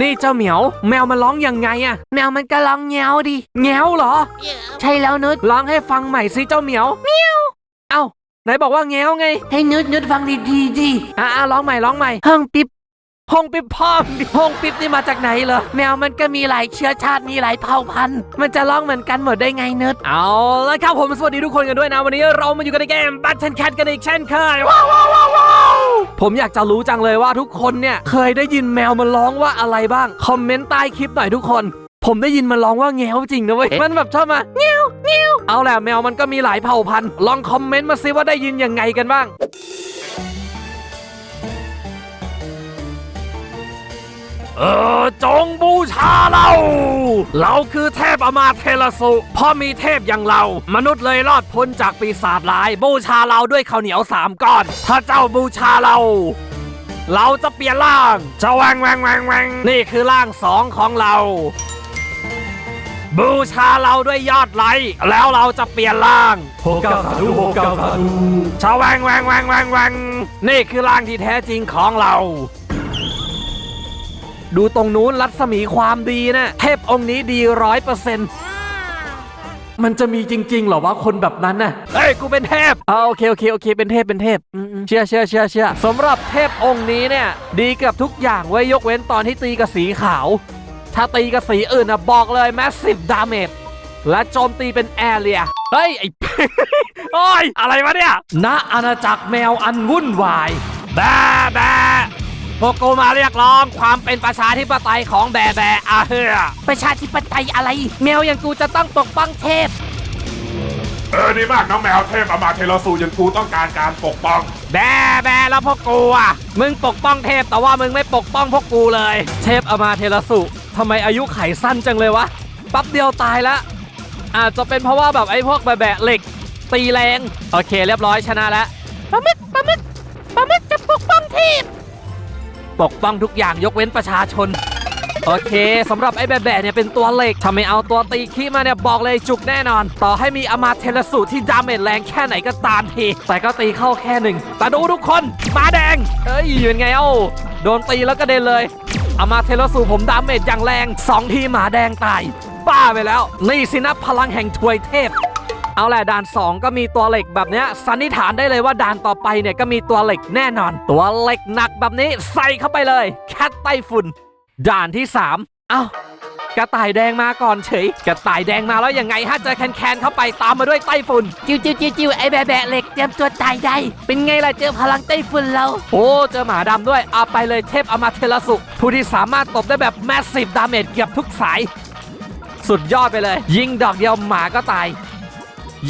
นี่เจ้าเหมียว แมวมันร้องยังไงอะแมวมันก็ร้องเงี้ยวดิแงวเหรอ ใช่แล้วนุชร้องให้ฟังใหม่สิเจ้าเหมียวเมียวเอ้าไหนบอกว่าแงวไง ให้นุชนุชฟังดีๆดิอะอะร้องใหม่ร้องใหม่ห้องปิ๊บ ฮงปิบพอมดิฮงปิบนี่มาจากไหนเหรอแมวมันก็มีหลายเชื้อชาติมีหลายเผ่าพันธุ์ มันจะร้องเหมือนกันหมดได้ไงนุชเอาละครับผมสวัสดีทุกคนกันด้วยนะ วันนี้เรามาอยู่กันในเกมบัตเทนแคทกันอีกเช่นเคยว้าวว้าวว้าวว้าวผมอยากจะรู้จังเลยว่าทุกคนเนี่ยเคยได้ยินแมวมันร้องว่าอะไรบ้าง คอมเมนต์ใต้คลิปหน่อยทุกคน ผมได้ยินมันร้องว่าแงวจริงนะเว้ยมันแบบชอบมาแงวแงวเอาแหละแมวมันก็มีหลายเผ่าพันธุ์ลองคอมเมนต์มาซิว่าได้ยินยังไงกันบ้าง เออจงบูชาเรา เราคือเทพอมาเทลสุเพราะมีเทพอย่างเรา มนุษย์เลยรอดพ้นจากปีศาจร้าย บูชาเราด้วยข้าวเหนียวสามก้อน ถ้าเจ้าบูชาเรา เราจะเปลี่ยนร่างจะแวงแวงแวงแวงนี่คือร่างสองของเรา บูชาเราด้วยยอดไลค์แล้วเราจะเปลี่ยนร่าง โฮเก้าสาธุโฮเก้าสาธุชาแวงแวงแวงแวงแวงนี่คือร่างที่แท้จริงของเรา ดูตรงนู้นรัศมีความดีนะเทพองค์นี้ดีร้อยเปอร์เซ็นต์มันจะมีจริงๆเหรอว่าคนแบบนั้นน่ะ เฮ้ย กูเป็นเทพอ่าโอเคโอเคโอเคเป็นเทพเป็นเทพอืมๆเชื่อเชื่อเชื่อเชื่อสำหรับเทพองค์นี้เนี่ย ดีกับทุกอย่างไว้ยยกเว้นตอนที่ตีกับสีขาว ถ้าตีกับสีอื่นนะบอกเลย massive damage และโจมตีเป็นแอเรีย เฮ้ย ไอ้โอ้ย อะไรวะเนี่ย ณอาณาจักรแมวอันวุ่นวายแบะแบะ พวกกูมาเรียกร้องความเป็นประชาธิปไตยของแบะแบะอาเฮือประชาธิปไตยอะไร แมวอย่างกูจะต้องปกป้องเทพ เออดีมากน้องแมวเทพอามาเทลสูยันกูต้องการการปกป้อง แบะแบะแล้วพวกกูอะ มึงปกป้องเทพแต่ว่ามึงไม่ปกป้องพวกกูเลย เทพอมาเทลสุทำไมอายุไขสั้นจังเลยวะปั๊บเดียวตายละอาจจะเป็นเพราะว่าแบบไอ้พวกแบะแบะเหล็ก ตีแรง โอเคเรียบร้อยชนะแล้วปลาหมึกปลาหมึกปลาหมึกจะปกป้องเทพ ปกป้องทุกอย่างยกเว้นประชาชน โอเคสำหรับไอ้แบะๆเนี่ยเป็นตัวเหล็กถ้าไม่เอาตัวตีขี้มาเนี่ยบอกเลยจุกแน่นอน ต่อให้มีอามาเทลสูที่ดาเมจแรงแค่ไหนก็ตามที แต่ก็ตีเข้าแค่หนึ่งแต่ดูทุกคนมาแดงเอ้ยเป็นไงเอ้าโดนตีแล้วก็เด็นเลยอามาเทลสูผมดาเมจอย่างแรงสองทีหมาแดงตาย บ้าไปแล้ว นี่สินะพลังแห่งถวยเทพ เอาแหละด่าน 2 ก็มีตัวเหล็กแบบเนี้ยสันนิษฐานได้เลยว่าด่านต่อไปเนี่ยก็มีตัวเหล็กแน่นอน ตัวเหล็กหนักแบบนี้ใส่เข้าไปเลย แคทไต้ฝุ่น ด่านที่ 3 เอ้ากระต่ายแดงมาก่อนเฉย กระต่ายแดงมาแล้วยังไงฮะเจอแคนแคนๆเข้าไปตามมาด้วยไต้ฝุ่น จิวจิวจิวจิวไอ้แบะแบะเหล็กเตรียมตัวตายได้เป็นไงล่ะเจอพลังไต้ฝุ่นเราโอ้เจอหมาดำด้วยเอาไปเลยเทพอมาเทลสุ ผู้ที่สามารถตบได้แบบแมสซีฟดาเมจเกือบทุกสาย สุดยอดไปเลย ยิงดอกเดียวหมาก็ตาย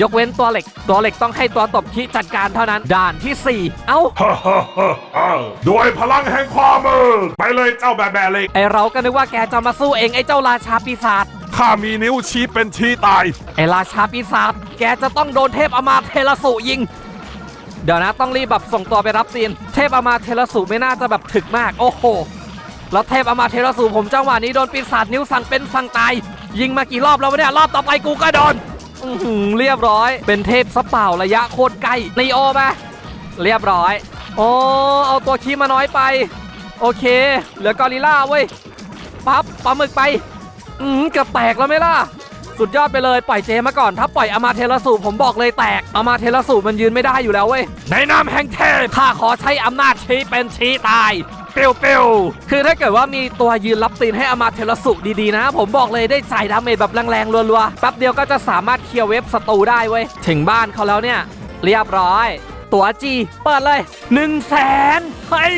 ยกเว้นตัวเหล็ก ตัวเหล็กต้องให้ตัวตบคิจัดการเท่านั้น ด่านที่ 4 เอ้าฮ่าฮ่าฮ่าฮ่าด้วยพลังแห่งความมือไปเลยเจ้าแบะแบะเล็กไอเราก็นึกว่าแกจะมาสู้เองไอ้เจ้าราชาปีศาจข้ามีนิ้วชี้เป็นชี้ตาย ไอราชาปีศาจแกจะต้องโดนเทพอมาเทลสุยิงเดี๋ยวนะต้องรีบแบบส่งตัวไปรับตีนเทพอมาเทลสุไม่น่าจะแบบถึกมาก โอ้โหแล้วเทพอมาเทลสุผมจังหวะนี้โดนปีศาจนิ้วสั่นเป็นสั่งตาย ยิงมากี่รอบแล้ววะเนี่ยรอบต่อไปกูก็โดน อื้อหือเรียบร้อย เป็นเทพสเปล่าระยะโคตรใกล้นีโอปะเรียบร้อย โอ้เอาตัวคีมาน้อยไป โอเค เหลือกอริลล่าเว้ยปั๊บปลาหมึกไป อืมเกือบแตกแล้วไหมล่ะ สุดยอดไปเลยปล่อยเจมาก่อน ถ้าปล่อยอามาเทลสูผมบอกเลยแตกอามาเทลสูมันยืนไม่ได้อยู่แล้วเว้ยในนามแห่งเทพข้าขอใช้อำนาจชี้เป็นชี้ตาย เปียวเปียวคือถ้าเกิดว่ามีตัวยืนรับตีนให้อามาเทลสุดีๆนะ ผมบอกเลยได้จ่ายดาเมจแบบแรงๆรัวๆแป๊บเดียวก็จะสามารถเคลียร์เว็บศัตรูได้เว้ยถึงบ้านเขาแล้วเนี่ยเรียบร้อย ตัวจีเปิดเลย1นึ่งแสนเฮ้ย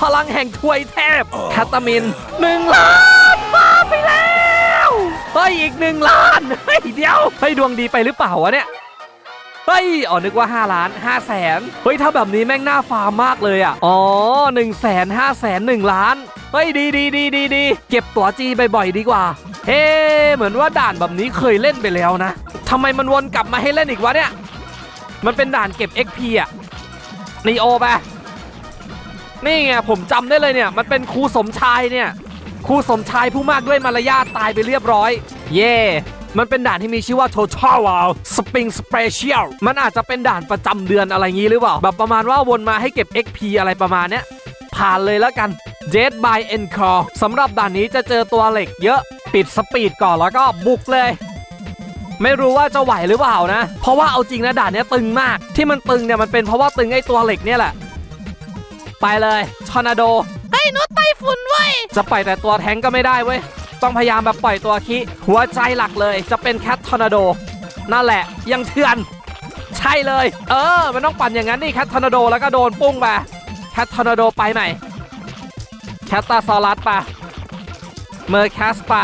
พลังแห่งถวยเทพคาตามินหนึ่งล้านมาไปแล้วเฮ้ยอีกหนึ่งล้านเฮ้ยเดียวเฮ้ยดวงดีไปหรือเปล่าวะเนี่ย เฮ้ยอ๋อนึกว่า 5 ล้าน5แสนเฮ้ยถ้าแบบนี้แม่งหน่าฟาร์มมากเลยอะอ๋อ1แสน5แสน1ล้านเฮ้ยดีดีดีดีดีเก็บตั๋วจีบ่อยๆดีกว่า เฮ้เหมือนว่าด่านแบบนี้เคยเล่นไปแล้วนะทำไมมันวนกลับมาให้เล่นอีกวะเนี่ย มันเป็นด่านเก็บ XP อะนีโอไปนี่ไงผมจำได้เลยเนี่ย มันเป็นครูสมชายเนี่ยครูสมชายผู้มากด้วยมารยาทตายไปเรียบร้อย เย่ มันเป็นด่านที่มีชื่อว่า Total Wow Spring Special มันอาจจะเป็นด่านประจำเดือนอะไรงี้หรือเปล่า แบบประมาณว่าวนมาให้เก็บ XP อะไรประมาณเนี้ย ผ่านเลยแล้วกัน Dead by Encore สำหรับด่านนี้จะเจอตัวเหล็กเยอะ ปิดสปีดก่อนแล้วก็บุกเลยไม่รู้ว่าจะไหวหรือเปล่านะ เพราะว่าเอาจริงนะด่านเนี้ยตึงมาก ที่มันตึงเนี่ยมันเป็นเพราะว่าตึงไอ้ตัวเหล็กเนี่ยแหละ ไปเลย ทอร์นาโดไอ้ยนุชไต้ฝุ่นเว้ย จะปล่อยแต่ตัวแทงก์ก็ไม่ได้เว้ย ต้องพยายามแบบปล่อยตัวคิหัวใจหลักเลยจะเป็นแคททอร์นาโดนั่นแหละยังเถื่อน ใช่เลย เออ มันต้องปั่นอย่างนั้นนี่แคททอร์นาโดแล้วก็โดนปุ้งไปแคททอร์นาโดไปใหม่แคตตาซอรัสปะเมอร์แคสปะ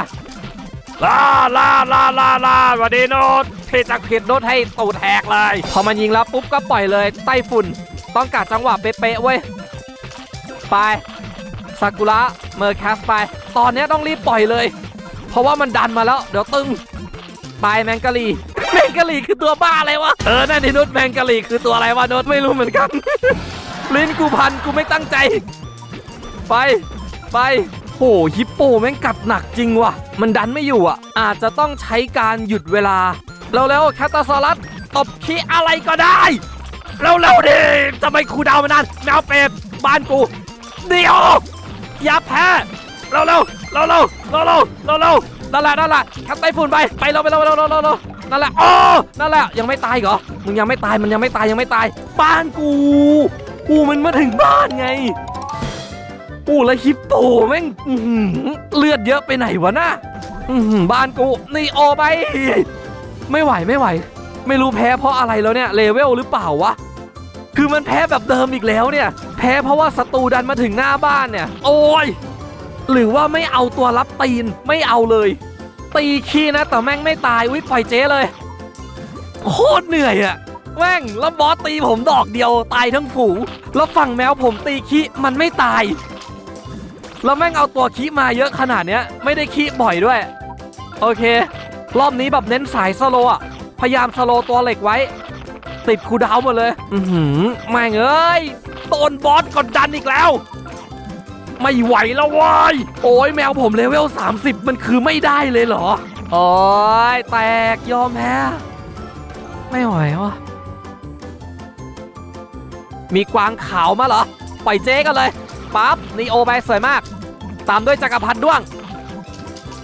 ลาลาลาลาลาวันดีโนดพี่จักผิดโนดให้ตูดแหกเลย พอมันยิงแล้วปุ๊บก็ปล่อยเลยไต้ฝุ่น ต้องกัดจังหวะเป๊ะๆเว้ย ไป ซากุระเมอร์แคสไป ตอนนี้ต้องรีบปล่อยเลย เพราะว่ามันดันมาแล้ว เดี๋ยวตึงไปแมงกะลีแมงกะลีคือตัวบ้าอะไรวะ เออนั่นนี่นุชแมงกะลีคือตัวอะไรวะนุชไม่รู้เหมือนกัน ลิ้นกูพันกูไม่ตั้งใจ ไปไปโหฮิปโปแม่งกัดหนักจริงว่ะ มันดันไม่อยู่อะ อาจจะต้องใช้การหยุดเวลาเร็วแคตตาซอรัสตบขี้อะไรก็ได้เร็วๆดิจะไม่คูดาวน์มานานแมวเป็ดบ้านกู เดี๋ยว อย่าแพ้เร็วเร็วเร็วเร็วเร็วเร็วเร็วเร็วนั่นแหละนั่นแหละแคปไต้ฝุ่นไปไปเร็วไปเร็วเร็วเร็วเร็วเร็วนั่นแหละโอ้นั่นแหละยังไม่ตายเหรอมึงยังไม่ตายมันยังไม่ตายยังไม่ตายบ้านกูกูมันมาถึงบ้านไงกูแล้วฮิปโปแม่งเลือดเยอะไปไหนวะน่ะบ้านกูนี่โอไป ไม่ไหวไม่ไหว ไม่รู้แพ้เพราะอะไรแล้วเนี่ยเลเวลหรือเปล่าวะคือมันแพ้แบบเดิมอีกแล้วเนี่ย แพ้เพราะว่าศัตรูดันมาถึงหน้าบ้านเนี่ย โอ้ย หรือว่าไม่เอาตัวรับตีนไม่เอาเลย ตีขี้นะแต่แม่งไม่ตายวิปล่อยเจ๊เลย โคตรเหนื่อยอะแม่งแล้วบอสตีผมดอกเดียวตายทั้งฝูงแล้วฝั่งแมวผมตีขี้มันไม่ตาย แล้วแม่งเอาตัวขี้มาเยอะขนาดเนี้ย ไม่ได้ขี้บ่อยด้วย โอเค รอบนี้แบบเน้นสายสโลอะพยายามสโลตัวเหล็กไว้ ติดคูดาวหมดเลย อือหือแม่งเอ้ย โดนบอสกดดันอีกแล้ว ไม่ไหวแล้วว้ยโอ้ยแมวผมเลเวล 30 มันคือไม่ได้เลยเหรอ โอ้ยแตกยอมแพ้ไม่ไหววะมีกวางขาวมาเหรอ ปล่อยเจ๊กันเลยปั๊บนีโอไปสวยมาก ตามด้วยจักรพรรดิด้วง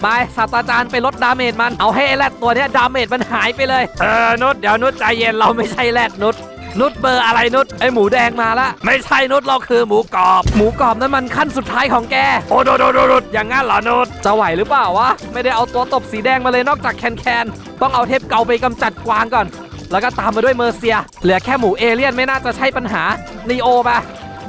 ไปศาสตราจารย์ไปลดดาเมจมันเอาให้ไอ้แรดตัวนี้ดาเมจมันหายไปเลย เออนุชเดี๋ยวนุชใจเย็นเราไม่ใช่แรดนุช นุชเบอร์อะไรนุชไอหมูแดงมาละ ไม่ใช่นุชเราคือหมูกรอบ หมูกรอบนั้นมันขั้นสุดท้ายของแก โอ้โดโดโดโดอย่างงั้นเหรอนุชจะไหวหรือเปล่าวะ ไม่ได้เอาตัวตบสีแดงมาเลยนอกจากแคนแคนต้องเอาเทปเก่าไปกำจัดกวางก่อน แล้วก็ตามมาด้วยเมอร์เซีย เหลือแค่หมูเอเลี่ยนไม่น่าจะใช่ปัญหานีโอปะ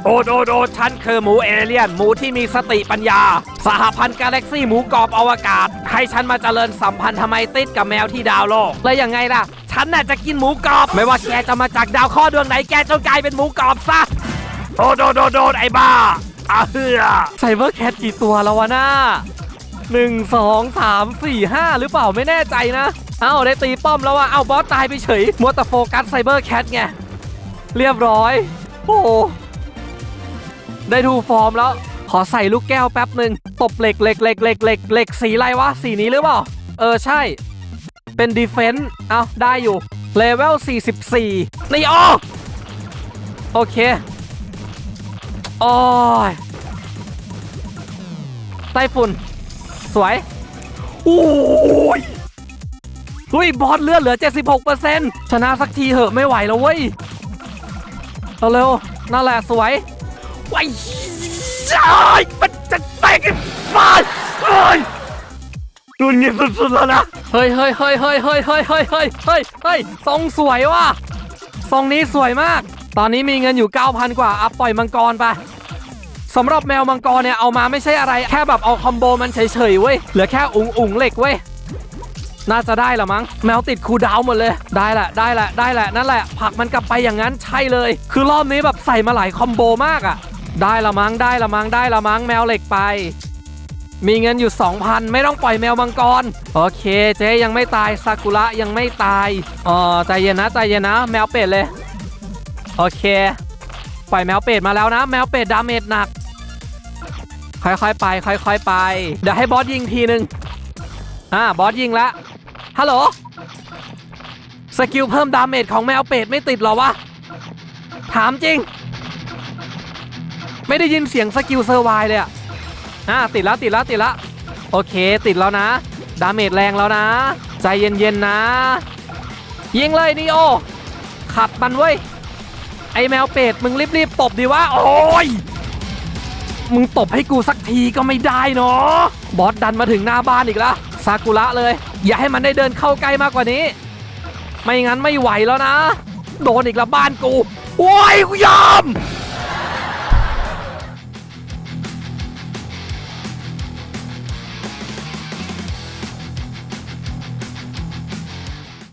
โอโดโดฉันคือหมูเอเลี่ยน หมูที่มีสติปัญญา สหพันธ์กาแล็กซี่หมูกรอบอวกาศ ให้ฉันมาเจริญสัมพันธ์ทำไมติดกับแมวที่ดาวโลก แล้วยังไงล่ะ ฉันน่ะจะกินหมูกรอบ ไม่ว่าแกจะมาจากดาวข้อดวงไหนแกจงกลายเป็นหมูกรอบซะโอโดโดโดไอ้บ้าอาเฮือไซเบอร์แคทกี่ตัวแล้ววะน้าหนึ่งสองสามสี่ห้าหรือเปล่าไม่แน่ใจนะ เอ้าได้ตีป้อมแล้วว่ะ เอ้าบอสตายไปเฉย มัวแต่โฟกัสไซเบอร์แคทไง เรียบร้อย โอ้ได้ดูฟอร์มแล้ว ขอใส่ลูกแก้วแป๊บหนึ่งตบเหล็กเหล็กเหล็กเหล็กเหล็กเหล็กสีอะไรวะ สีนี้หรือเปล่า เออใช่ เป็นดีเฟนต์เอาได้อยู่เลเวล 44 นี่อ๋อโอเค โอ้ยไต้ฝุ่น สวย โอ้ยเฮ้ย บอสเลือดเหลือ 76%ชนะสักทีเหอะไม่ไหวแล้วเว้ยเอาเร็วๆนั่นแหละสวยไว้ยายมันจะแตกกันฟาดเฮ้ย รุนเงี้ยสุดๆแล้วนะ เฮ้ยเฮ้ยเฮ้ยเฮ้ยเฮ้ยเฮ้ยเฮ้ยเฮ้ยเฮ้ยเฮ้ยทรงสวยว่ะทรงนี้สวยมาก ตอนนี้มีเงินอยู่ 9,000 กว่าอัพปล่อยมังกรไปสำหรับแมวมังกรเนี่ยเอามาไม่ใช่อะไร แค่แบบเอาคอมโบมันเฉยๆเว้ย เหลือแค่อุ๋งอุ๋งเหล็กเว้ย น่าจะได้ละมั้ง แมวติดคูดาวหมดเลย ได้แหละ ได้แหละ ได้แหละ นั่นแหละผลักมันกลับไปอย่างนั้นใช่เลย คือรอบนี้แบบใส่มาหลายคอมโบมากอะ่ะได้ละมั้ง ได้ละมั้ง ได้ละมั้ง แมวเหล็กไป มีเงินอยู่ 2,000 ไม่ต้องปล่อยแมวมังกร โอเค เจ๊ยังไม่ตายซากุระยังไม่ตายอ๋อใจเย็นนะใจเย็นนะ แมวเป็ดเลย โอเค ปล่อยแมวเป็ดมาแล้วนะ แมวเป็ดดาเมจหนัก ค่อยๆไป ค่อยๆไป เดี๋ยวให้บอสยิงทีหนึ่งอ่าบอสยิงแล้วฮัลโหลสกิลเพิ่มดาเมจของแมวเป็ดไม่ติดหรอวะ ถามจริง ไม่ได้ยินเสียงสกิลเซอร์ไวเลยอะ อ่าติดแล้วติดแล้วติดแล้วโอเคติดแล้วนะ ดาเมจแรงแล้วนะ ใจเย็นๆนะ ยิงเลยนีโอขัดมันเว้ย ไอแมวเป็ดมึงรีบๆตบดีวะโอ้ยมึงตบให้กูสักทีก็ไม่ได้เนาะบอสดันมาถึงหน้าบ้านอีกแล้วซากุระเลย อย่าให้มันได้เดินเข้าใกล้มากกว่านี้ ไม่งั้นไม่ไหวแล้วนะ โดนอีกแล้วบ้านกู โอ้ยกูยอม